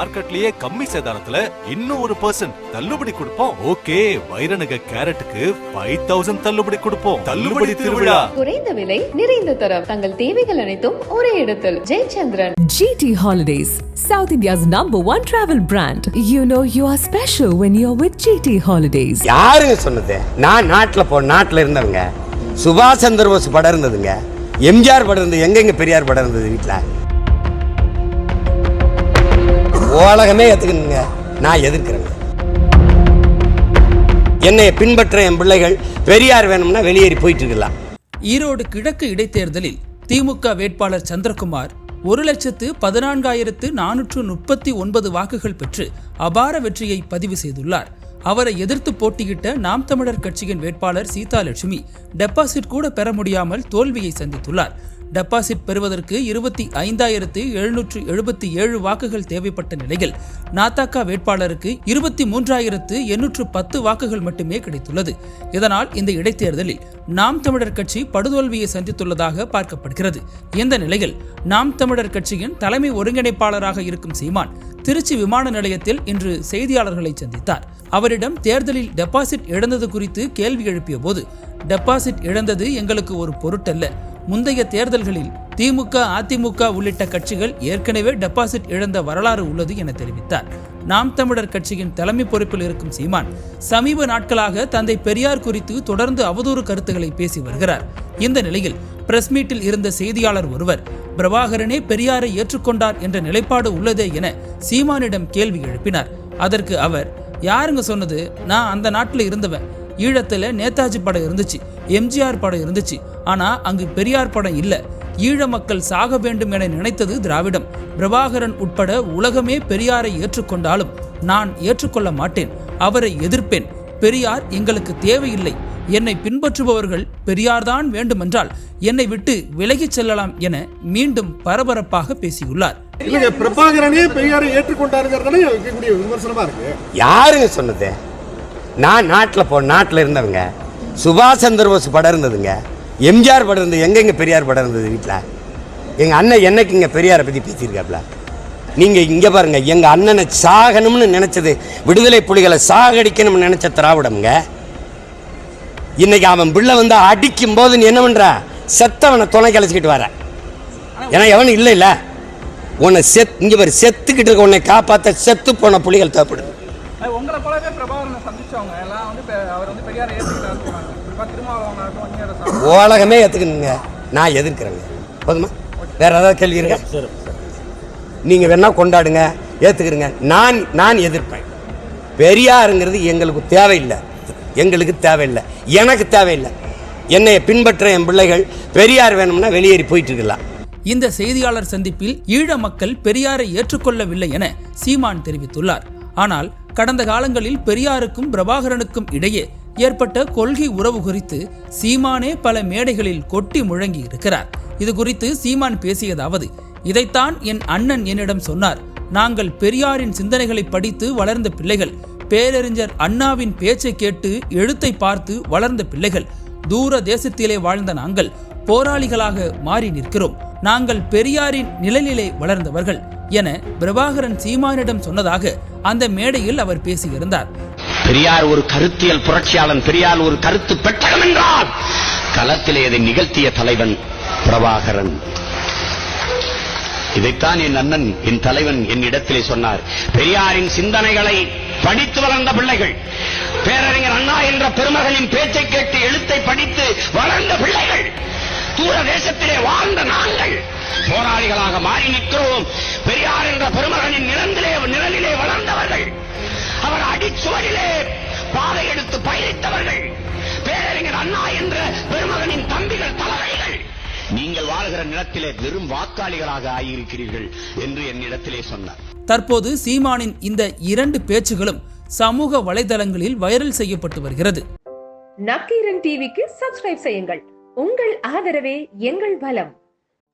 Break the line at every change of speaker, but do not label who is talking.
மார்க்கெட்லயே கம்மி சேதாரத்துல இன்னும் ஒரு பர்சன்ட் தள்ளுபடி கொடுப்போம். ஓகே வைரநக கேரட்டுக்கு ஃபைவ் தௌசண்ட் தள்ளுபடி கொடுப்போம். தள்ளுபடி திருவிழா.
குறைந்த விலை நிறைந்த தரம். தங்கள் தேவைகள் அனைத்தும் ஒரே இடத்தில். Jayachandran.
GT Holidays, South India's number one travel brand. You know you are special when you're with GT Holidays.
யாருங்க சொன்னது? நான் நாட்டில் போ நாட்டில் இருந்தவங்க. சுபாஷ் சந்திர போஸ் படம் இருந்ததுங்க. எம்ஜிஆர் படம் இருந்தது. எங்கெங்க பெரியார் படம் இருந்தது வீட்டில் உலகமே ஏற்றுக்கணுங்க நான் எதிர்க்கிறேங்க. என்னை பின்பற்ற என் பிள்ளைகள் பெரியார் வேணும்னா வெளியேறி போயிட்டு இருக்கலாம்
ஈரோடு கிழக்கு இடைத்தேர்தலில் திமுக வேட்பாளர் சந்திரகுமார் ஒரு லட்சத்து பதினான்காயிரத்து நானூற்று முப்பத்தி ஒன்பது வாக்குகள் பெற்று அபார வெற்றியை பதிவு செய்துள்ளார். அவரை எதிர்த்து போட்டியிட்ட நாம் தமிழர் கட்சியின் வேட்பாளர் சீதாலட்சுமி டெபாசிட் கூட பெற முடியாமல் தோல்வியை சந்தித்துள்ளார். டெபாசிட் பெறுவதற்கு இருபத்தி ஐந்தாயிரத்து எழுநூற்று எழுபத்தி ஏழு வாக்குகள் தேவைப்பட்ட நிலையில் நாத்தாக்கா வேட்பாளருக்கு இருபத்தி மூன்றாயிரத்து எண்ணூற்று பத்து வாக்குகள் மட்டுமே கிடைத்துள்ளது. இதனால் இந்த இடைத்தேர்தலில் நாம் தமிழர் கட்சி படுதோல்வியை சந்தித்துள்ளதாக பார்க்கப்படுகிறது. இந்த நிலையில் நாம் தமிழர் கட்சியின் தலைமை ஒருங்கிணைப்பாளராக இருக்கும் சீமான் திருச்சி விமான நிலையத்தில் இன்று செய்தியாளர்களை சந்தித்தார். அவரிடம் தேர்தலில் டெபாசிட் இழந்தது குறித்து கேள்வி எழுப்பிய போது டெபாசிட் இழந்தது எங்களுக்கு ஒரு பொருட்டல்ல. முந்தைய தேர்தல்களில் திமுக அதிமுக உள்ளிட்ட கட்சிகள் ஏற்கனவே டெபாசிட் இழந்த வரலாறு உள்ளது என தெரிவித்தார். நாம் தமிழர் கட்சியின் தலைமை பொறுப்பில் இருக்கும் சீமான் சமீப நாட்களாக தந்தை பெரியார் குறித்து தொடர்ந்து அவதூறு கருத்துக்களை பேசி வருகிறார். இந்த நிலையில் பிரஸ் மீட்டில் இருந்த செய்தியாளர் ஒருவர் பிரபாகரனே பெரியாரை ஏற்றுக்கொண்டார் என்ற நிலைப்பாடு உள்ளதே என சீமானிடம் கேள்வி எழுப்பினார். அதற்கு அவர் யாருங்க சொன்னது? நான் அந்த நாட்டில் இருந்தவன். ஈழத்துல நேதாஜி படம் இருந்துச்சு எம்ஜிஆர் படம் இருந்துச்சு. ஆனா அங்கு பெரியார் படம் இல்ல. ஈழ மக்கள் சாக வேண்டும் என நினைத்தது திராவிடம். பிரபாகரன் உட்பட உலகமே பெரியாரை ஏற்றுக்கொண்டாலும் நான் ஏற்றுக்கொள்ள மாட்டேன் அவரை எதிர்ப்பேன். பெரியார் எங்களுக்கு தேவையில்லை. என்னை பின்பற்றுபவர்கள் பெரியார்தான் வேண்டுமென்றால் என்னை விட்டு விலகிச் செல்லலாம் என மீண்டும் பரபரப்பாக பேசியுள்ளார்.
பிரபாகரனே பெரியாரை ஏற்றுக்கொண்டாருங்கிறதானே இருக்கக்கூடிய விமர்சனமா இருக்கு.
யாருங்க சொன்னது? நான் நாட்டில் போ நாட்டில் இருந்தவங்க. சுபாஷ் சந்திர போஸ் படம் இருந்ததுங்க. எம்ஜிஆர் படம் இருந்தது எங்கெங்கே பெரியார் படம் இருந்தது வீட்டில் எங்கள் அண்ணன் என்னைக்கு இங்கே பெரியாரை பற்றி பேசியிருக்காப்ல? நீங்கள் இங்கே பாருங்க எங்கள் அண்ணனை சாகணும்னு நினச்சது விடுதலை புலிகளை சாகடிக்கணும்னு நினச்ச திராவிடம்ங்க. இன்றைக்கி அவன் பிள்ளை வந்து அடிக்கும் போது நீ என்ன பண்ணுற செத்தவனை துணை கழிச்சிக்கிட்டு வர. ஏன்னா எவனும் இல்லை இல்லை உன்னை செத் இங்கே பாரு செத்துக்கிட்டு இருக்க உன்னை காப்பாற்ற செத்து போன புலிகள் தேவைப்படுது.
உங்களை போலவே பிரபாகரனை சந்திச்சவங்க. எல்லாம் வந்து அவர் வந்து பெரியாரை திருமாவளவனாகட்டும் வன்னியரசு
உலகமே ஏற்றுக்கணுங்க நான் எதிர்க்கிறேங்க. போதுமா? வேற ஏதாவது கேள்வி இருக்கா? நீங்கள் வேணா கொண்டாடுங்க. ஏற்றுக்கிறீங்க நான் நான் எதிர்ப்பேன். பெரியாருங்கிறது எங்களுக்கு தேவையில்லை. எங்களுக்கு தேவையில்லை. எனக்கு தேவையில்லை. என்னை பின்பற்ற என் பிள்ளைகள் பெரியார் வேணும்னா வெளியேறி போயிட்டு இருக்கலாம்
இந்த செய்தியாளர் சந்திப்பில் ஈழ மக்கள் பெரியாரை ஏற்றுக்கொள்ளவில்லை என சீமான் தெரிவித்துள்ளார். ஆனால் கடந்த காலங்களில் பெரியாருக்கும் பிரபாகரனுக்கும் இடையே ஏற்பட்ட கொள்கை உறவு குறித்து சீமானே பல மேடைகளில் கொட்டி முழங்கி இருக்கிறார். இது குறித்து சீமான் பேசியதாவது இதைத்தான் என் அண்ணன் என்னிடம் சொன்னார். நாங்கள் பெரியாரின் சிந்தனைகளை படித்து வளர்ந்த பிள்ளைகள். பேரறிஞர் அண்ணாவின் பேச்சை கேட்டு எழுத்தை பார்த்து வளர்ந்த பிள்ளைகள். தூர தேசத்திலே வாழ்ந்த நாங்கள். போராளிகளாக மாறி நிற்கிறோம். நாங்கள் பெரியாரின் நிழலிலே வளர்ந்தவர்கள் என பிரபாகரன் சீமானிடம் சொன்னதாக அந்த மேடையில் அவர் பேசியிருந்தார்.
பெரியார் ஒரு கருத்தியல் புரட்சியாளன் பெரியார் ஒரு கருத்து பெட்டகம் என்றால் களத்திலே இதை நிகழ்த்திய தலைவன் பிரபாகரன். இதைத்தான் என் அண்ணன் என் தலைவன் என் இடத்திலே சொன்னார். பெரியாரின் சிந்தனைகளை படித்து வளர்ந்த பிள்ளைகள் பேரறிஞர் அண்ணா என்ற பெருமகளின் பேச்சை கேட்டு எழுத்தை படித்து வளர்ந்த பிள்ளைகள் தூர தேசத்திலே வாழ்ந்த நாங்கள் போராளிகளாக மாறி நிற்கிறோம். பெரியார் என்ற பெருமகனின் நிலந்திலே நிழலிலே வளர்ந்தவர்கள். அவர் அடிச்சுவரிலே பாதை எடுத்து பயணித்தவர்கள். பேரறிஞர் அண்ணா என்ற பெருமகனின் தம்பிகள் தலைவர்கள் நீங்கள் வாழ்கிற நிலத்திலே வெறும் வாக்காளிகளாக ஆகியிருக்கிறீர்கள் என்று என்னிடத்திலே சொன்னார்.
தற்போது சீமானின் இந்த இரண்டு பேச்சுகளும் சமூக வலைதளங்களில் வைரல் செய்யப்பட்டு வருகிறது.
நக்கீரன் டிவிக்கு சப்ஸ்கிரைப் செய்யுங்கள். உங்கள் ஆதரவே எங்கள் பலம்.